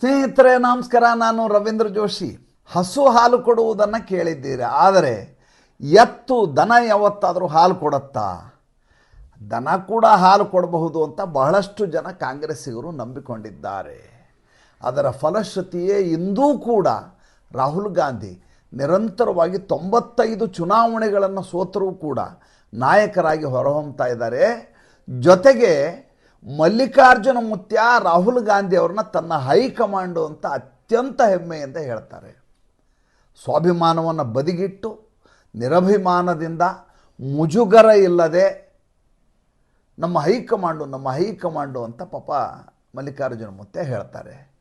ಸ್ನೇಹಿತರೆ, ನಮಸ್ಕಾರ. ನಾನು ರವೀಂದ್ರ ಜೋಶಿ. ಹಸು ಹಾಲು ಕೊಡುವುದನ್ನು ಕೇಳಿದ್ದೀರಿ. ಆದರೆ, ಎತ್ತು, ದನ ಯಾವತ್ತಾದರೂ ಹಾಲು ಕೊಡುತ್ತಾ? ದನ ಕೂಡ ಹಾಲು ಕೊಡಬಹುದು ಅಂತ ಬಹಳಷ್ಟು ಜನ ಕಾಂಗ್ರೆಸ್ಸಿಗರು ನಂಬಿಕೊಂಡಿದ್ದಾರೆ. ಅದರ ಫಲಶ್ರುತಿಯೇ ಇಂದೂ ಕೂಡ ರಾಹುಲ್ ಗಾಂಧಿ ನಿರಂತರವಾಗಿ ತೊಂಬತ್ತೈದು ಚುನಾವಣೆಗಳನ್ನು ಸೋತರೂ ಕೂಡ ನಾಯಕರಾಗಿ ಹೊರಹೊಮ್ತಾ ಇದ್ದಾರೆ. ಜೊತೆಗೆ ಮಲ್ಲಿಕಾರ್ಜುನ ಮುತ್ಯ ರಾಹುಲ್ ಗಾಂಧಿ ಅವ್ರನ್ನ ತನ್ನ ಹೈಕಮಾಂಡು ಅಂತ ಅತ್ಯಂತ ಅಂತ ಹೇಳ್ತಾರೆ. ಸ್ವಾಭಿಮಾನವನ್ನು ಬದಿಗಿಟ್ಟು, ನಿರಭಿಮಾನದಿಂದ ಮುಜುಗರ ಇಲ್ಲದೆ ನಮ್ಮ ಹೈಕಮಾಂಡು ನಮ್ಮ ಹೈಕಮಾಂಡು ಅಂತ ಪಾಪ ಮಲ್ಲಿಕಾರ್ಜುನ ಮುತ್ತೆ ಹೇಳ್ತಾರೆ.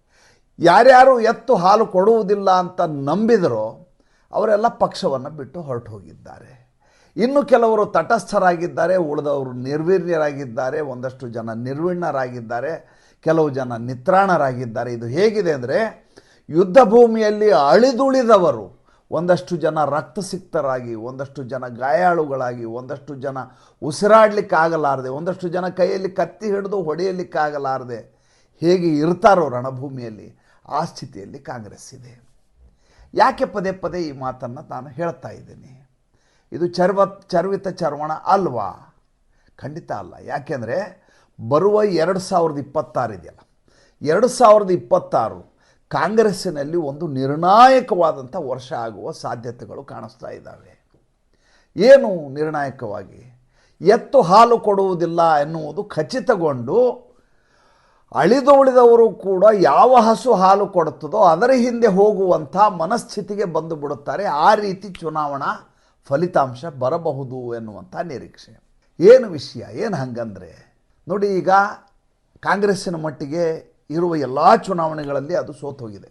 ಯಾರ್ಯಾರು ಎತ್ತು ಹಾಲು ಕೊಡುವುದಿಲ್ಲ ಅಂತ ನಂಬಿದರೋ ಅವರೆಲ್ಲ ಪಕ್ಷವನ್ನು ಬಿಟ್ಟು ಹೊರಟು ಹೋಗಿದ್ದಾರೆ. ಇನ್ನು ಕೆಲವರು ತಟಸ್ಥರಾಗಿದ್ದಾರೆ, ಉಳಿದವರು ನಿರ್ವೀರ್ಯರಾಗಿದ್ದಾರೆ, ಒಂದಷ್ಟು ಜನ ನಿರ್ವಿಣ್ಣರಾಗಿದ್ದಾರೆ ಕೆಲವು ಜನ ನಿತ್ರಾಣರಾಗಿದ್ದಾರೆ. ಇದು ಹೇಗಿದೆ ಅಂದರೆ, ಯುದ್ಧ ಭೂಮಿಯಲ್ಲಿ ಅಳಿದುಳಿದವರು ಒಂದಷ್ಟು ಜನ ರಕ್ತಸಿಕ್ತರಾಗಿ, ಒಂದಷ್ಟು ಜನ ಗಾಯಾಳುಗಳಾಗಿ, ಒಂದಷ್ಟು ಜನ ಉಸಿರಾಡಲಿಕ್ಕಾಗಲಾರದೆ, ಒಂದಷ್ಟು ಜನ ಕೈಯಲ್ಲಿ ಕತ್ತಿ ಹಿಡಿದು ಹೊಡೆಯಲಿಕ್ಕಾಗಲಾರದೆ ಹೇಗೆ ಇರ್ತಾರೋ ರಣಭೂಮಿಯಲ್ಲಿ, ಆ ಸ್ಥಿತಿಯಲ್ಲಿ ಕಾಂಗ್ರೆಸ್ ಇದೆ. ಯಾಕೆ ಪದೇ ಪದೇ ಈ ಮಾತನ್ನು ನಾನು ಹೇಳ್ತಾ ಇದ್ದೀನಿ? ಇದು ಚರ್ವ ಚರ್ವಿತ ಚರ್ವಣ ಅಲ್ವಾ? ಖಂಡಿತ ಅಲ್ಲ. ಯಾಕೆಂದರೆ ಬರುವ ಎರಡು ಸಾವಿರದ ಇಪ್ಪತ್ತಾರು ಇದೆಯಲ್ಲ. ಎರಡು ಸಾವಿರದ ಇಪ್ಪತ್ತಾರು ಕಾಂಗ್ರೆಸ್ಸಿನಲ್ಲಿ ಒಂದು ನಿರ್ಣಾಯಕವಾದಂಥ ವರ್ಷ ಆಗುವ ಸಾಧ್ಯತೆಗಳು ಕಾಣಿಸ್ತಾ ಇದ್ದಾವೆ. ಏನು ನಿರ್ಣಾಯಕವಾಗಿ? ಎತ್ತು ಹಾಲು ಕೊಡುವುದಿಲ್ಲ ಎನ್ನುವುದು ಖಚಿತಗೊಂಡು ಅಳಿದೋಳಿದವರು ಕೂಡ ಯಾವ ಹಸು ಹಾಲು ಕೊಡುತ್ತದೋ ಅದರ ಹಿಂದೆ ಹೋಗುವಂಥ ಮನಸ್ಥಿತಿಗೆ ಬಂದು ಬಿಡುತ್ತಾರೆ. ಆ ರೀತಿ ಚುನಾವಣಾ ಫಲಿತಾಂಶ ಬರಬಹುದು ಎನ್ನುವಂಥ ನಿರೀಕ್ಷೆ. ಏನು ವಿಷಯ? ಏನು ಹಂಗಂದರೆ, ನೋಡಿ ಈಗ ಕಾಂಗ್ರೆಸ್ಸಿನ ಮಟ್ಟಿಗೆ ಇರುವ ಎಲ್ಲ ಚುನಾವಣೆಗಳಲ್ಲಿ ಅದು ಸೋತೋಗಿದೆ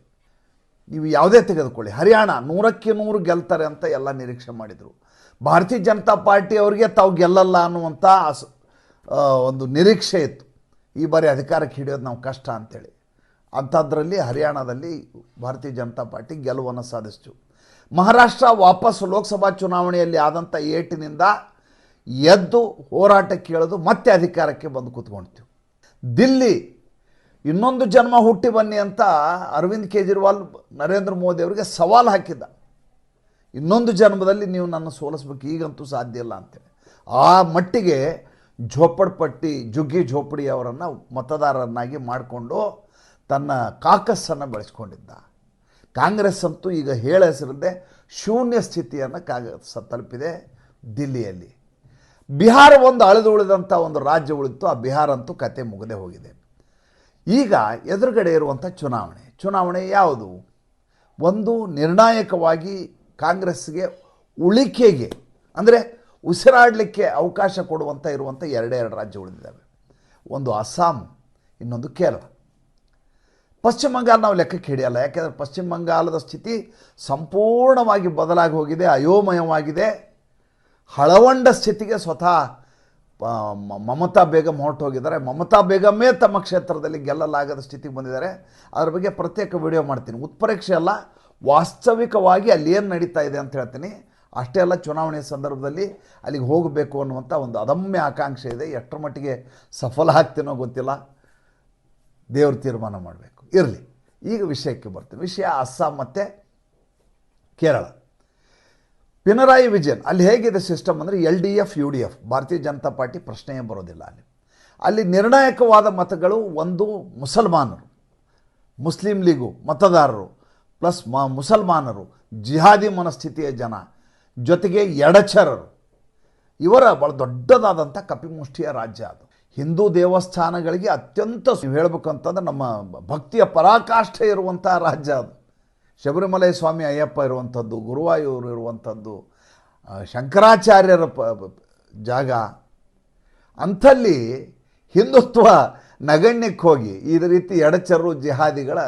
ನೀವು ಯಾವುದೇ ತೆಗೆದುಕೊಳ್ಳಿ. ಹರಿಯಾಣ ನೂರಕ್ಕೆ ನೂರು ಗೆಲ್ತಾರೆ ಅಂತ ಎಲ್ಲ ನಿರೀಕ್ಷೆ ಮಾಡಿದರು. ಭಾರತೀಯ ಜನತಾ ಪಾರ್ಟಿ ಅವರಿಗೆ ತಾವು ಗೆಲ್ಲಲ್ಲ ಅನ್ನುವಂಥ ಒಂದು ನಿರೀಕ್ಷೆ ಇತ್ತು. ಈ ಬಾರಿ ಅಧಿಕಾರಕ್ಕೆ ಹಿಡಿಯೋದು ನಾವು ಕಷ್ಟ ಅಂತೇಳಿ. ಅಂಥದ್ರಲ್ಲಿ ಹರಿಯಾಣದಲ್ಲಿ ಭಾರತೀಯ ಜನತಾ ಪಾರ್ಟಿ ಗೆಲುವನ್ನು ಸಾಧಿಸ್ತು. ಮಹಾರಾಷ್ಟ್ರ ವಾಪಸ್ ಲೋಕಸಭಾ ಚುನಾವಣೆಯಲ್ಲಿ ಆದಂಥ ಏಟಿನಿಂದ ಎದ್ದು ಹೋರಾಟ ಕೇಳೋದು ಮತ್ತೆ ಅಧಿಕಾರಕ್ಕೆ ಬಂದು ಕೂತ್ಕೊಳ್ತೀವಿ ದಿಲ್ಲಿ ಇನ್ನೊಂದು ಜನ್ಮ ಹುಟ್ಟಿ ಬನ್ನಿ ಅಂತ ಅರವಿಂದ್ ಕೇಜ್ರಿವಾಲ್ ನರೇಂದ್ರ ಮೋದಿ ಅವರಿಗೆ ಸವಾಲು ಹಾಕಿದ್ದ. ಇನ್ನೊಂದು ಜನ್ಮದಲ್ಲಿ ನೀವು ನನ್ನ ಸೋಲಿಸ್ಬೇಕು, ಈಗಂತೂ ಸಾಧ್ಯ ಇಲ್ಲ ಅಂತೇಳಿ. ಆ ಮಟ್ಟಿಗೆ ಝೋಪಡ್ಪಟ್ಟಿ ಜುಗ್ಗಿ ಝೋಪಡಿ ಅವರನ್ನು ಮತದಾರರನ್ನಾಗಿ ಮಾಡಿಕೊಂಡು ತನ್ನ ಕಾಕಸ್ಸನ್ನು ಬೆಳೆಸ್ಕೊಂಡಿದ್ದ. ಕಾಂಗ್ರೆಸ್ ಅಂತೂ ಈಗ ಹೇಳ ಹೆಸರದ್ದೇ ಶೂನ್ಯ ಸ್ಥಿತಿಯನ್ನು ಕಾಂಗ್ರೆಸ್ ತಲುಪಿದೆ ದಿಲ್ಲಿಯಲ್ಲಿ. ಬಿಹಾರ ಒಂದು ಅಳೆದು ಉಳಿದಂಥ ಒಂದು ರಾಜ್ಯ ಉಳಿತು, ಆ ಬಿಹಾರ ಅಂತೂ ಕತೆ ಮುಗದೆ ಹೋಗಿದೆ. ಈಗ ಎದುರುಗಡೆ ಇರುವಂಥ ಚುನಾವಣೆ. ಚುನಾವಣೆ ಯಾವುದು? ಒಂದು ನಿರ್ಣಾಯಕವಾಗಿ ಕಾಂಗ್ರೆಸ್ಗೆ ಉಳಿಕೆಗೆ, ಅಂದರೆ ಉಸಿರಾಡಲಿಕ್ಕೆ ಅವಕಾಶ ಕೊಡುವಂಥ ಇರುವಂಥ ಎರಡೇ ಎರಡು ರಾಜ್ಯ ಉಳಿದಿದ್ದಾವೆ ಒಂದು ಅಸ್ಸಾಂ, ಇನ್ನೊಂದು ಕೇರಳ. ಪಶ್ಚಿಮ ಬಂಗಾಳ ನಾವು ಲೆಕ್ಕಕ್ಕೆ ಹಿಡಿಯಲ್ಲ ಯಾಕೆಂದರೆ ಪಶ್ಚಿಮ ಬಂಗಾಳದ ಸ್ಥಿತಿ ಸಂಪೂರ್ಣವಾಗಿ ಬದಲಾಗಿ ಹೋಗಿದೆ ಅಯೋಮಯವಾಗಿದೆ. ಹಳವಂಡ ಸ್ಥಿತಿಗೆ ಸ್ವತಃ ಮಮತಾ ಬೇಗಂ ಹೊರಟು ಹೋಗಿದ್ದಾರೆ ಮಮತಾ ಬೇಗಮೇ ತಮ್ಮ ಕ್ಷೇತ್ರದಲ್ಲಿ ಗೆಲ್ಲಲಾಗದ ಸ್ಥಿತಿಗೆ ಬಂದಿದ್ದಾರೆ. ಅದ್ರ ಬಗ್ಗೆ ಪ್ರತ್ಯೇಕ ವಿಡಿಯೋ ಮಾಡ್ತೀನಿ. ಉತ್ಪರೀಕ್ಷೆ ಅಲ್ಲ, ವಾಸ್ತವಿಕವಾಗಿ ಅಲ್ಲಿ ಏನು ನಡೀತಾ ಇದೆ ಅಂತ ಹೇಳ್ತೀನಿ. ಅಷ್ಟೇ ಅಲ್ಲ ಚುನಾವಣೆಯ ಸಂದರ್ಭದಲ್ಲಿ ಅಲ್ಲಿಗೆ ಹೋಗಬೇಕು ಅನ್ನುವಂಥ ಒಂದು ಅದಮ್ಯ ಆಕಾಂಕ್ಷೆ ಇದೆ. ಎಷ್ಟರ ಮಟ್ಟಿಗೆ ಸಫಲ ಆಗ್ತೀನೋ ಗೊತ್ತಿಲ್ಲ. ದೇವ್ರ ತೀರ್ಮಾನ ಮಾಡಬೇಕು. ಇರಲಿ. ಈಗ ವಿಷಯಕ್ಕೆ ಬರ್ತೀನಿ. ವಿಷಯ ಅಸ್ಸಾಂ ಮತ್ತು ಕೇರಳ. ಪಿನರಾಯಿ ವಿಜಯನ್, ಅಲ್ಲಿ ಹೇಗಿದೆ ಸಿಸ್ಟಮ್ ಅಂದರೆ L D F, U D F, Bharatiya Janata party ಪ್ರಶ್ನೆಯೇ ಬರೋದಿಲ್ಲ ಅಲ್ಲಿ. ಅಲ್ಲಿ ನಿರ್ಣಾಯಕವಾದ ಮತಗಳು ಒಂದು ಮುಸಲ್ಮಾನರು, ಮುಸ್ಲಿಂ ಲೀಗು ಮತದಾರರು, ಪ್ಲಸ್ ಮ ಮುಸಲ್ಮಾನರು, ಜಿಹಾದಿ ಮನಸ್ಥಿತಿಯ ಜನ, ಜೊತೆಗೆ ಎಡಚರರು. ಇವರ ಭಾಳ ದೊಡ್ಡದಾದಂಥ ಕಪಿಮುಷ್ಟಿಯ ರಾಜ್ಯ ಅದು. ಹಿಂದೂ ದೇವಸ್ಥಾನಗಳಿಗೆ ಅತ್ಯಂತ ನೀವು ಹೇಳಬೇಕು ಅಂತಂದ್ರೆ ನಮ್ಮ ಭಕ್ತಿಯ ಪರಾಕಾಷ್ಠೆ ಇರುವಂಥ ರಾಜ್ಯ ಅದು. ಶಬರಿಮಲೆ ಸ್ವಾಮಿ ಅಯ್ಯಪ್ಪ ಇರುವಂಥದ್ದು, ಗುರುವಾಯೂರು ಇರುವಂಥದ್ದು ಶಂಕರಾಚಾರ್ಯರ ಪ- ಜಾಗ. ಅಂಥಲ್ಲಿ ಹಿಂದುತ್ವ ನಗಣ್ಯಕ್ಕೆ ಹೋಗಿ ಈ ರೀತಿ ಎಡಚರು ಜಿಹಾದಿಗಳ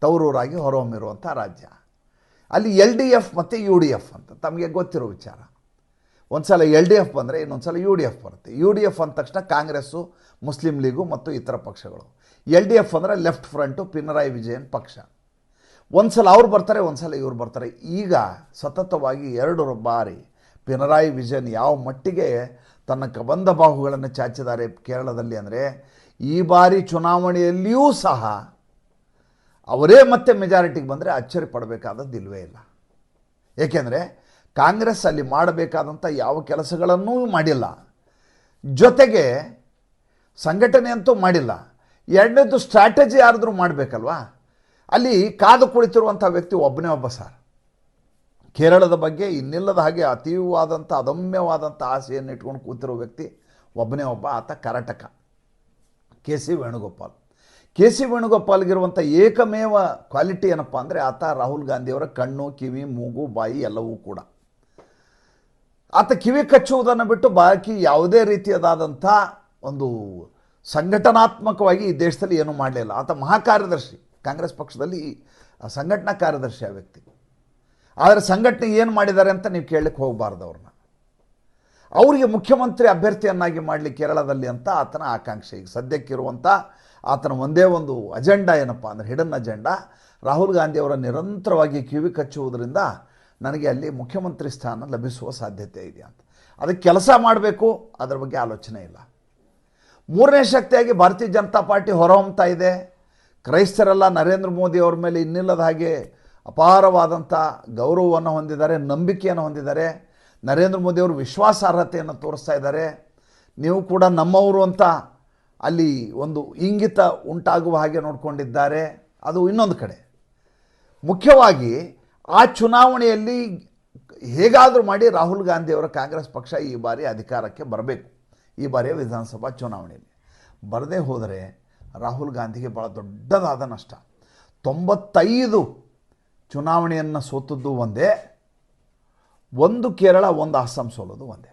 ತವರೂರಾಗಿ ಹೊರಹೊಮ್ಮಿರುವಂಥ ರಾಜ್ಯ. ಅಲ್ಲಿ ಎಲ್ ಡಿ ಎಫ್ ಮತ್ತು ಯು ಡಿ ಎಫ್ ಅಂತ, ತಮಗೆ ಗೊತ್ತಿರೋ ವಿಚಾರ. ಒಂದು ಸಲ ಎಲ್ ಡಿ ಎಫ್ ಬಂದರೆ ಇನ್ನೊಂದು ಸಲ ಯು ಡಿ ಎಫ್ ಬರುತ್ತೆ. ಯು ಡಿ ಎಫ್ ಅಂದ ತಕ್ಷಣ ಕಾಂಗ್ರೆಸ್ಸು, ಮುಸ್ಲಿಂ ಲೀಗು ಮತ್ತು ಇತರ ಪಕ್ಷಗಳು. ಎಲ್ ಡಿ ಎಫ್ ಅಂದರೆ ಲೆಫ್ಟ್ ಫ್ರಂಟು ಪಿನರಾಯಿ ವಿಜಯನ್ ಪಕ್ಷ. ಒಂದು ಸಲ ಅವ್ರು ಬರ್ತಾರೆ ಒಂದು ಸಲ ಇವ್ರು ಬರ್ತಾರೆ. ಈಗ ಸತತವಾಗಿ ಎರಡು ಬಾರಿ ಪಿನರಾಯಿ ವಿಜಯನ್ ಯಾವ ಮಟ್ಟಿಗೆ ತನ್ನ ಕಬಂಧ ಬಾಹುಗಳನ್ನು ಚಾಚಿದ್ದಾರೆ ಕೇರಳದಲ್ಲಿ ಅಂದರೆ, ಈ ಬಾರಿ ಚುನಾವಣೆಯಲ್ಲಿಯೂ ಸಹ ಅವರೇ ಮತ್ತೆ ಮೆಜಾರಿಟಿಗೆ ಬಂದರೆ ಅಚ್ಚರಿ ಪಡಬೇಕಾದದ್ದು ಇಲ್ವೇ ಇಲ್ಲ. ಏಕೆಂದರೆ ಕಾಂಗ್ರೆಸ್ ಅಲ್ಲಿ ಮಾಡಬೇಕಾದಂಥ ಯಾವ ಕೆಲಸಗಳನ್ನೂ ಮಾಡಿಲ್ಲ. ಜೊತೆಗೆ ಸಂಘಟನೆ ಅಂತೂ ಮಾಡಿಲ್ಲ. ಎರಡನೇದು ಸ್ಟ್ರಾಟಜಿ ಯಾರಾದರೂ ಮಾಡಬೇಕಲ್ವಾ? ಅಲ್ಲಿ ಕಾದು ಕುಳಿತಿರುವಂಥ ವ್ಯಕ್ತಿ ಒಬ್ಬನೇ ಒಬ್ಬ ಸರ್. ಕೇರಳದ ಬಗ್ಗೆ ಇನ್ನಿಲ್ಲದ ಹಾಗೆ ಅತೀವವಾದಂಥ ಅದಮ್ಯವಾದಂಥ ಆಸೆಯನ್ನು ಇಟ್ಕೊಂಡು ಕೂತಿರೋ ವ್ಯಕ್ತಿ ಒಬ್ಬನೇ ಒಬ್ಬ ಆತ Karataka. K C Venugopal. K C ವೇಣುಗೋಪಾಲ್ಗಿರುವಂಥ ಏಕಮೇವ ಕ್ವಾಲಿಟಿ ಏನಪ್ಪ ಅಂದರೆ ಆತ ರಾಹುಲ್ ಗಾಂಧಿಯವರ ಕಣ್ಣು, ಕಿವಿ, ಮೂಗು, ಬಾಯಿ ಎಲ್ಲವೂ ಕೂಡ. ಆತ ಕಿವಿ ಕಚ್ಚುವುದನ್ನು ಬಿಟ್ಟು ಬಾಕಿ ಯಾವುದೇ ರೀತಿಯದಾದಂಥ ಒಂದು ಸಂಘಟನಾತ್ಮಕವಾಗಿ ಈ ದೇಶದಲ್ಲಿ ಏನೂ ಮಾಡಲಿಲ್ಲ ಆತ ಮಹಾಕಾರ್ಯದರ್ಶಿ, ಕಾಂಗ್ರೆಸ್ ಪಕ್ಷದಲ್ಲಿ ಸಂಘಟನಾ ಕಾರ್ಯದರ್ಶಿ ಆ ವ್ಯಕ್ತಿ. ಆದರೆ ಸಂಘಟನೆ ಏನು ಮಾಡಿದ್ದಾರೆ ಅಂತ ನೀವು ಕೇಳಲಿಕ್ಕೆ ಹೋಗಬಾರ್ದು ಅವ್ರನ್ನ. ಅವರಿಗೆ ಮುಖ್ಯಮಂತ್ರಿ ಅಭ್ಯರ್ಥಿಯನ್ನಾಗಿ ಮಾಡಲಿ ಕೇರಳದಲ್ಲಿ ಅಂತ ಆತನ ಆಕಾಂಕ್ಷೆ. ಈಗ ಸದ್ಯಕ್ಕಿರುವಂಥ ಆತನ ಒಂದೇ ಒಂದು ಅಜೆಂಡಾ ಏನಪ್ಪ ಅಂದರೆ ಹಿಡನ್ ಅಜೆಂಡಾ. ರಾಹುಲ್ ಗಾಂಧಿಯವರ ನಿರಂತರವಾಗಿ ಕಿವಿ ಕಚ್ಚುವುದರಿಂದ ನನಗೆ ಅಲ್ಲಿ ಮುಖ್ಯಮಂತ್ರಿ ಸ್ಥಾನ ಲಭಿಸುವ ಸಾಧ್ಯತೆ ಇದೆ ಅಂತ. ಅದಕ್ಕೆ ಕೆಲಸ ಮಾಡಬೇಕು, ಅದರ ಬಗ್ಗೆ ಆಲೋಚನೆ ಇಲ್ಲ. ಮೂರನೇ ಶಕ್ತಿಯಾಗಿ ಭಾರತೀಯ ಜನತಾ ಪಾರ್ಟಿ ಹೊರಹೊಮ್ತಾ ಇದೆ. ಕ್ರೈಸ್ತರೆಲ್ಲ ನರೇಂದ್ರ ಮೋದಿ ಅವರ ಮೇಲೆ ಇನ್ನಿಲ್ಲದ ಹಾಗೆ ಅಪಾರವಾದಂಥ ಗೌರವವನ್ನು ಹೊಂದಿದ್ದಾರೆ, ನಂಬಿಕೆಯನ್ನು ಹೊಂದಿದ್ದಾರೆ. ನರೇಂದ್ರ ಮೋದಿ ಅವರು ವಿಶ್ವಾಸಾರ್ಹತೆಯನ್ನು ತೋರಿಸ್ತಾ ಇದ್ದಾರೆ. ನೀವು ಕೂಡ ನಮ್ಮವರು ಅಂತ ಅಲ್ಲಿ ಒಂದು ಇಂಗಿತ ಉಂಟಾಗುವ ಹಾಗೆ ನೋಡಿಕೊಂಡಿದ್ದಾರೆ. ಅದು ಇನ್ನೊಂದು ಕಡೆ. ಮುಖ್ಯವಾಗಿ ಆ ಚುನಾವಣೆಯಲ್ಲಿ ಹೇಗಾದರೂ ಮಾಡಿ ರಾಹುಲ್ ಗಾಂಧಿಯವರ ಕಾಂಗ್ರೆಸ್ ಪಕ್ಷ ಈ ಬಾರಿ ಅಧಿಕಾರಕ್ಕೆ ಬರಬೇಕು. ಈ ಬಾರಿಯ ವಿಧಾನಸಭಾ ಚುನಾವಣೆಯಲ್ಲಿ. ಬರದೇ ಹೋದರೆ ರಾಹುಲ್ ಗಾಂಧಿಗೆ ಭಾಳ ದೊಡ್ಡದಾದ ನಷ್ಟ. ತೊಂಬತ್ತೈದು ಚುನಾವಣೆಯನ್ನು ಸೋತದ್ದು ಒಂದೇ, ಒಂದು ಕೇರಳ, ಒಂದು ಅಸ್ಸಾಂ ಸೋಲೋದು ಒಂದೇ.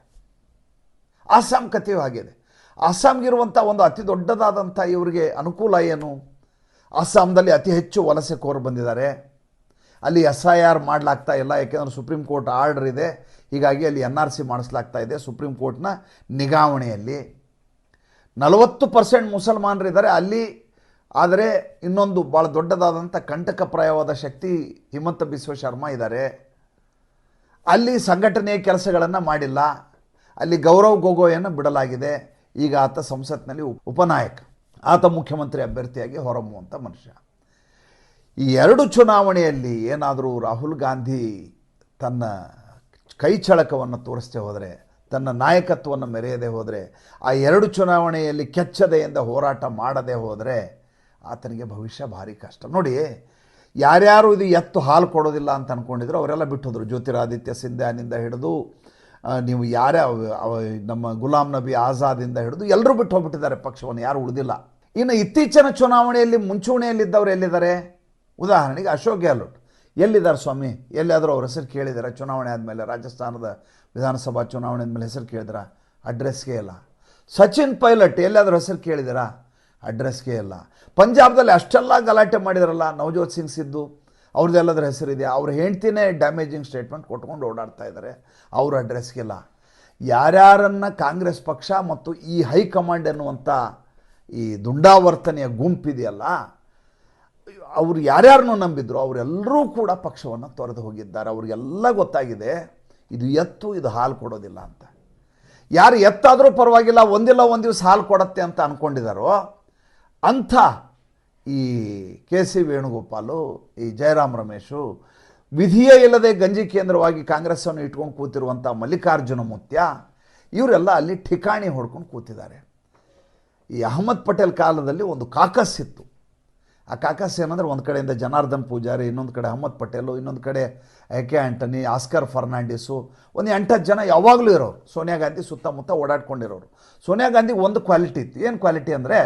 ಅಸ್ಸಾಂ ಕಥೆಯೂ ಆಗಿದೆ ಅಸ್ಸಾಂಗಿರುವಂಥ ಒಂದು ಅತಿ ದೊಡ್ಡದಾದಂಥ ಇವರಿಗೆ ಅನುಕೂಲ ಏನು? ಅಸ್ಸಾಂದಲ್ಲಿ ಅತಿ ಹೆಚ್ಚು ವಲಸೆ ಕೋರು ಬಂದಿದ್ದಾರೆ. ಅಲ್ಲಿ ಎಸ್ ಐ ಆರ್ ಮಾಡಲಾಗ್ತಾ ಇಲ್ಲ, ಯಾಕೆಂದರೆ ಸುಪ್ರೀಂ ಕೋರ್ಟ್ ಆರ್ಡರ್ ಇದೆ. ಹೀಗಾಗಿ ಅಲ್ಲಿ ಎನ್ ಆರ್ ಸಿ ಮಾಡಿಸ್ಲಾಗ್ತಾ ಇದೆ ಸುಪ್ರೀಂ ಕೋರ್ಟ್ನ ನಿಗಾವಣೆಯಲ್ಲಿ. ನಲವತ್ತು ಪರ್ಸೆಂಟ್ ಮುಸಲ್ಮಾನರಿದ್ದಾರೆ ಅಲ್ಲಿ ಆದರೆ ಇನ್ನೊಂದು ಭಾಳ ದೊಡ್ಡದಾದಂಥ ಕಂಟಕಪ್ರಾಯವಾದ ಶಕ್ತಿ ಹಿಮಂತ ಬಿಸ್ವ ಶರ್ಮಾ ಇದ್ದಾರೆ. ಅಲ್ಲಿ ಸಂಘಟನೆಯ ಕೆಲಸಗಳನ್ನು ಮಾಡಿಲ್ಲ. ಅಲ್ಲಿ ಗೌರವ್ ಗೊಗೋಯನ್ನು ಬಿಡಲಾಗಿದೆ. ಈಗ ಆತ ಸಂಸತ್ನಲ್ಲಿ ಉಪ- ಉಪನಾಯಕ. ಆತ ಮುಖ್ಯಮಂತ್ರಿ ಅಭ್ಯರ್ಥಿಯಾಗಿ ಹೊರಮ್ಮುವಂಥ ಮನುಷ್ಯ. ಈ ಎರಡು ಚುನಾವಣೆಯಲ್ಲಿ ಏನಾದರೂ ರಾಹುಲ್ ಗಾಂಧಿ ತನ್ನ ಕೈ ಚಳಕವನ್ನು ತೋರಿಸದೆ ಹೋದರೆ, ತನ್ನ ನಾಯಕತ್ವವನ್ನು ಮೆರೆಯದೆ ಹೋದರೆ, ಆ ಎರಡು ಚುನಾವಣೆಯಲ್ಲಿ ಕೆಚ್ಚದೆಯಿಂದ ಹೋರಾಟ ಮಾಡದೆ ಹೋದರೆ ಆತನಿಗೆ ಭವಿಷ್ಯ ಭಾರಿ ಕಷ್ಟ. ನೋಡಿ, ಯಾರ್ಯಾರು ಇದು ಎತ್ತು ಹಾಲು ಕೊಡೋದಿಲ್ಲ ಅಂತ ಅಂದ್ಕೊಂಡಿದ್ರು ಅವರೆಲ್ಲ ಬಿಟ್ಟೋದ್ರು. ಜ್ಯೋತಿರಾದಿತ್ಯ ಸಿಂಧ್ಯಾನಿಂದ ಹಿಡಿದು ನೀವು ಯಾರೇ ಅವ- ಅವ- ನಮ್ಮ ಗುಲಾಂ ನಬಿ ಆಜಾದಿಂದ ಹಿಡಿದು ಎಲ್ಲರೂ ಬಿಟ್ಟು ಹೋಗ್ಬಿಟ್ಟಿದ್ದಾರೆ ಪಕ್ಷವನ್ನು ಯಾರು ಉಳಿದಿಲ್ಲ. ಇನ್ನು ಇತ್ತೀಚಿನ ಚುನಾವಣೆಯಲ್ಲಿ ಮುಂಚೂಣಿಯಲ್ಲಿದ್ದವರು ಎಲ್ಲಿದ್ದಾರೆ? ಉದಾಹರಣೆಗೆ ಅಶೋಕ್ ಗೆಹ್ಲೋಟ್. ಎಲ್ಲಿದ್ದಾರೆ ಸ್ವಾಮಿ? ಎಲ್ಲಿಯಾದರೂ ಅವ್ರ ಹೆಸರು ಕೇಳಿದ್ದಾರೆ? ಚುನಾವಣೆ ಆದಮೇಲೆ ರಾಜಸ್ಥಾನದ ವಿಧಾನಸಭಾ ಚುನಾವಣೆ ಆದಮೇಲೆ ಹೆಸರು ಕೇಳಿದ್ರ ಅಡ್ರೆಸ್ಗೆ ಇಲ್ಲ. ಸಚಿನ್ ಪೈಲಟ್, ಎಲ್ಲಿಯಾದರೂ ಹೆಸರು ಕೇಳಿದಿರಾ ಅಡ್ರೆಸ್ಗೆ ಇಲ್ಲ. ಪಂಜಾಬ್ದಲ್ಲಿ ಅಷ್ಟೆಲ್ಲ ಗಲಾಟೆ ಮಾಡಿದ್ರಲ್ಲ, ನವಜೋತ್ ಸಿಂಗ್ ಸಿದ್ದು? ಅವ್ರದ್ದೆಲ್ಲದ್ರ ಹೆಸರಿದೆ ಅವ್ರ ಹೆಂಡ್ತಿನೇ ಡ್ಯಾಮೇಜಿಂಗ್ ಸ್ಟೇಟ್ಮೆಂಟ್ ಕೊಟ್ಕೊಂಡು ಓಡಾಡ್ತಾ ಇದ್ದಾರೆ ಅವ್ರ ಅಡ್ರೆಸ್ಗಿಲ್ಲ ಯಾರ್ಯಾರನ್ನು ಕಾಂಗ್ರೆಸ್ ಪಕ್ಷ ಮತ್ತು ಈ ಹೈಕಮಾಂಡ್ ಎನ್ನುವಂಥ ಈ ದುಂಡಾವರ್ತನೆಯ ಗುಂಪಿದೆಯಲ್ಲ ಅವರು ಯಾರ್ಯಾರನ್ನು ನಂಬಿದ್ರು, ಅವರೆಲ್ಲರೂ ಕೂಡ ಪಕ್ಷವನ್ನು ತೊರೆದು ಹೋಗಿದ್ದಾರೆ. ಅವರಿಗೆಲ್ಲ ಗೊತ್ತಾಗಿದೆ, ಇದು ಎತ್ತು, ಇದು ಹಾಲು ಕೊಡೋದಿಲ್ಲ ಅಂತ. ಯಾರು ಎತ್ತಾದರೂ ಪರವಾಗಿಲ್ಲ, ಒಂದಿಲ್ಲ, ಒಂದು ದಿವಸ ಹಾಲು ಕೊಡತ್ತೆ ಅಂತ ಅಂದ್ಕೊಂಡಿದ್ದಾರೋ ಅಂಥ ಈ ಕೆ ಸಿ ವೇಣುಗೋಪಾಲು, ಈ ಜಯರಾಮ್ ರಮೇಶು, ವಿಧಿಯೇ ಇಲ್ಲದೆ ಗಂಜಿ ಕೇಂದ್ರವಾಗಿ ಕಾಂಗ್ರೆಸ್ಸನ್ನು ಇಟ್ಕೊಂಡು ಕೂತಿರುವಂಥ ಮಲ್ಲಿಕಾರ್ಜುನ ಮುತ್ಯ, ಇವರೆಲ್ಲ ಅಲ್ಲಿ ಠಿಕಾಣಿ ಹೊಡ್ಕೊಂಡು ಕೂತಿದ್ದಾರೆ. ಈ ಅಹಮದ್ ಪಟೇಲ್ ಕಾಲದಲ್ಲಿ ಒಂದು ಕಾಕಸ್ ಇತ್ತು. ಆ ಕಾಕಾಸ್ ಏನಂದ್ರೆ ಒಂದು ಕಡೆಯಿಂದ ಜನಾರ್ದನ್ ಪೂಜಾರಿ, ಇನ್ನೊಂದು ಕಡೆ ಅಹಮದ್ ಪಟೇಲು, ಇನ್ನೊಂದು ಕಡೆ ಎ ಕೆ ಆಂಟನಿ, ಆಸ್ಕರ್ ಫರ್ನಾಂಡಿಸು, ಒಂದು ಎಂಟತ್ತು ಜನ ಯಾವಾಗಲೂ ಇರೋರು. ಸೋನಿಯಾ ಗಾಂಧಿ ಸುತ್ತಮುತ್ತ ಓಡಾಡ್ಕೊಂಡಿರೋರು. ಸೋನಿಯಾ ಗಾಂಧಿ ಒಂದು ಕ್ವಾಲಿಟಿ ಇತ್ತು. ಏನು ಕ್ವಾಲಿಟಿ ಅಂದರೆ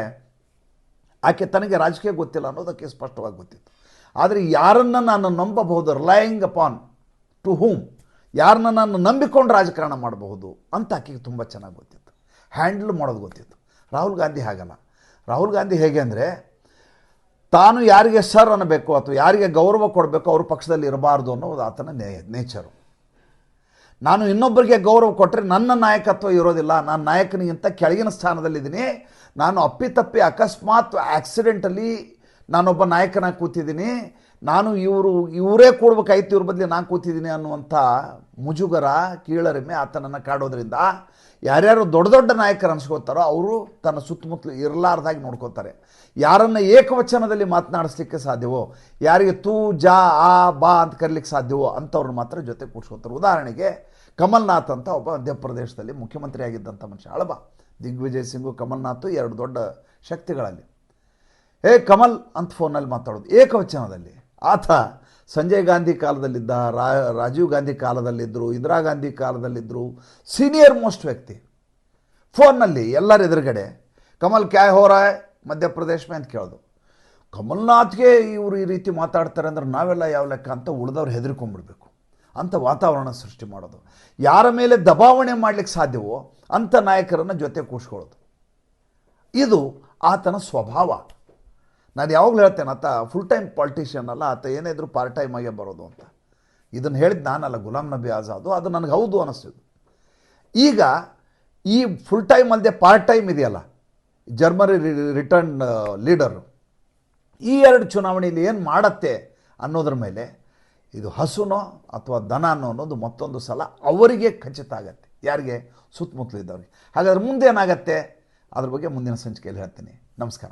ಆಕೆ ತನಗೆ ರಾಜಕೀಯ ಗೊತ್ತಿಲ್ಲ ಅನ್ನೋದಕ್ಕೆ ಸ್ಪಷ್ಟವಾಗಿ ಗೊತ್ತಿತ್ತು. ಆದರೆ ಯಾರನ್ನು ನಾನು ನಂಬಬಹುದು ರಿಲಯಿಂಗ್ ಅಪಾನ್ ಟು ಹೂಮ್ ಯಾರನ್ನ ನಾನು ನಂಬಿಕೊಂಡು ರಾಜಕಾರಣ ಮಾಡಬಹುದು ಅಂತ ಆಕೆಗೆ ತುಂಬ ಚೆನ್ನಾಗಿ ಗೊತ್ತಿತ್ತು. ಹ್ಯಾಂಡಲ್ ಮಾಡೋದು ಗೊತ್ತಿತ್ತು. ರಾಹುಲ್ ಗಾಂಧಿ ಹಾಗಲ್ಲ. ರಾಹುಲ್ ಗಾಂಧಿ ಹೇಗೆ ಅಂದರೆ ತಾನು ಯಾರಿಗೆ ಸರ್ ಅನ್ನಬೇಕು ಅಥವಾ ಯಾರಿಗೆ ಗೌರವ ಕೊಡಬೇಕು ಅವ್ರ ಪಕ್ಷದಲ್ಲಿ ಇರಬಾರ್ದು ಅನ್ನೋದು ಆತನ ನೇ, ನೇಚರು. ನಾನು ಇನ್ನೊಬ್ಬರಿಗೆ ಗೌರವ ಕೊಟ್ಟರೆ ನನ್ನ ನಾಯಕತ್ವ ಇರೋದಿಲ್ಲ, ನಾನು ನಾಯಕನಿಗಿಂತ ಕೆಳಗಿನ ಸ್ಥಾನದಲ್ಲಿದ್ದೀನಿ, ನಾನು ಅಪ್ಪಿತಪ್ಪಿ ಅಕಸ್ಮಾತ್ ಆಕ್ಸಿಡೆಂಟಲ್ಲಿ ನಾನೊಬ್ಬ ನಾಯಕನ ಕೂತಿದ್ದೀನಿ, ನಾನು ಇವರು, ಇವರೇ ಕೂಡ್ಬೇಕಾಯ್ತು ಇವ್ರ ಬದಲಿ ನಾನು ಕೂತಿದ್ದೀನಿ ಅನ್ನುವಂಥ ಮುಜುಗರ, ಕೀಳರಿಮೆ ಆತನನ್ನು ಕಾಡೋದ್ರಿಂದ ಯಾರ್ಯಾರು ದೊಡ್ಡ ದೊಡ್ಡ ನಾಯಕರು ಅನ್ಸ್ಕೋತಾರೋ ಅವರು ತನ್ನ ಸುತ್ತಮುತ್ತಲು ಇರಲಾರ್ದಾಗಿ ನೋಡ್ಕೋತಾರೆ. ಯಾರನ್ನು ಏಕವಚನದಲ್ಲಿ ಮಾತನಾಡಿಸ್ಲಿಕ್ಕೆ ಸಾಧ್ಯವೋ, ಯಾರಿಗೆ ತೂ, ಜಾ, ಆ, ಬಾ ಅಂತ ಕರೀಲಿಕ್ಕೆ ಸಾಧ್ಯವೋ ಅಂಥವ್ರನ್ನ ಮಾತ್ರ ಜೊತೆ ಕೂಡ್ಸ್ಕೊತಾರೆ. ಉದಾಹರಣೆಗೆ ಕಮಲ್ನಾಥ್ ಅಂತ ಒಬ್ಬ ಮಧ್ಯಪ್ರದೇಶದಲ್ಲಿ ಮುಖ್ಯಮಂತ್ರಿ ಆಗಿದ್ದಂಥ ಮನುಷ್ಯ. ಅಳಬ ದಿಗ್ವಿಜಯ್ ಸಿಂಗು, ಕಮಲ್ನಾಥು ಎರಡು ದೊಡ್ಡ ಶಕ್ತಿಗಳಲ್ಲಿ. ಏ ಕಮಲ್ ಅಂತ ಫೋನಲ್ಲಿ ಮಾತಾಡೋದು. ಏಕವಚನದಲ್ಲಿ. ಆತ ಸಂಜಯ್ ಗಾಂಧಿ ಕಾಲದಲ್ಲಿದ್ದ ರಾಜೀವ್ ಗಾಂಧಿ ಕಾಲದಲ್ಲಿದ್ದರು ಇಂದಿರಾ ಗಾಂಧಿ ಕಾಲದಲ್ಲಿದ್ದರು ಸೀನಿಯರ್ ಮೋಸ್ಟ್ ವ್ಯಕ್ತಿ. ಫೋನ್ನಲ್ಲಿ ಎಲ್ಲರ ಎದುರುಗಡೆ, ಕಮಲ್ ಕ್ಯಾ ಹೋರಾಯ್ ಮಧ್ಯಪ್ರದೇಶ ಅಂತ ಕೇಳೋದು. ಕಮಲ್ನಾಥ್ಗೆ ಇವರು ಈ ರೀತಿ ಮಾತಾಡ್ತಾರೆ ಅಂದ್ರೆ ನಾವೆಲ್ಲ ಯಾವ ಲೆಕ್ಕ ಅಂತ ಉಳಿದವ್ರು ಹೆದರ್ಕೊಂಡ್ಬಿಡ್ಬೇಕು ಅಂತ ವಾತಾವರಣ ಸೃಷ್ಟಿ ಮಾಡೋದು. ಯಾರ ಮೇಲೆ ದಬಾವಣೆ ಮಾಡಲಿಕ್ಕೆ ಸಾಧ್ಯವೋ ಅಂಥ ನಾಯಕರನ್ನು ಜೊತೆ ಕೂಸ್ಕೊಳ್ಳೋದು ಇದು ಆತನ ಸ್ವಭಾವ. ನಾನು ಯಾವಾಗಲೂ ಹೇಳ್ತೇನೆ, ಆತ ಫುಲ್ ಟೈಮ್ ಪಾಲಿಟಿಷಿಯನ್ ಅಲ್ಲ, ಆತ ಏನೇ ಇದ್ರೂ ಪಾರ್ಟ್ ಟೈಮ್ ಆಗೇ ಬರೋದು ಅಂತ. ಇದನ್ನು ಹೇಳಿದ್ದು ನಾನಲ್ಲ, ಗುಲಾಮ್ ನಬಿ ಆಜಾದು, ಅದು ನನಗೆ ಹೌದು ಅನ್ನಿಸ್ತಿದ್ದು ಈಗ ಈ ಫುಲ್ ಟೈಮ್ ಅಲ್ಲದೆ ಪಾರ್ಟ್ ಟೈಮ್ ಇದೆಯಲ್ಲ ಜರ್ಮನಿ ರಿಟರ್ನ್ ಲೀಡರು ಈ ಎರಡು ಚುನಾವಣೆಯಲ್ಲಿ ಏನು ಮಾಡತ್ತೆ ಅನ್ನೋದ್ರ ಮೇಲೆ ಇದು ಹಸುನೋ ಅಥವಾ ದನನೋ ಅನ್ನೋದು ಮತ್ತೊಂದು ಸಲ ಅವರಿಗೆ ಖಚಿತ ಆಗತ್ತೆ. ಯಾರಿಗೆ? ಸುತ್ತಮುತ್ತಲಿದ್ದವ್ರಿಗೆ. ಹಾಗಾದ್ರೆ ಮುಂದೆ ಏನಾಗತ್ತೆ ಅದ್ರ ಬಗ್ಗೆ ಮುಂದಿನ ಸಂಚಿಕೆಯಲ್ಲಿ ಹೇಳ್ತೀನಿ. ನಮಸ್ಕಾರ.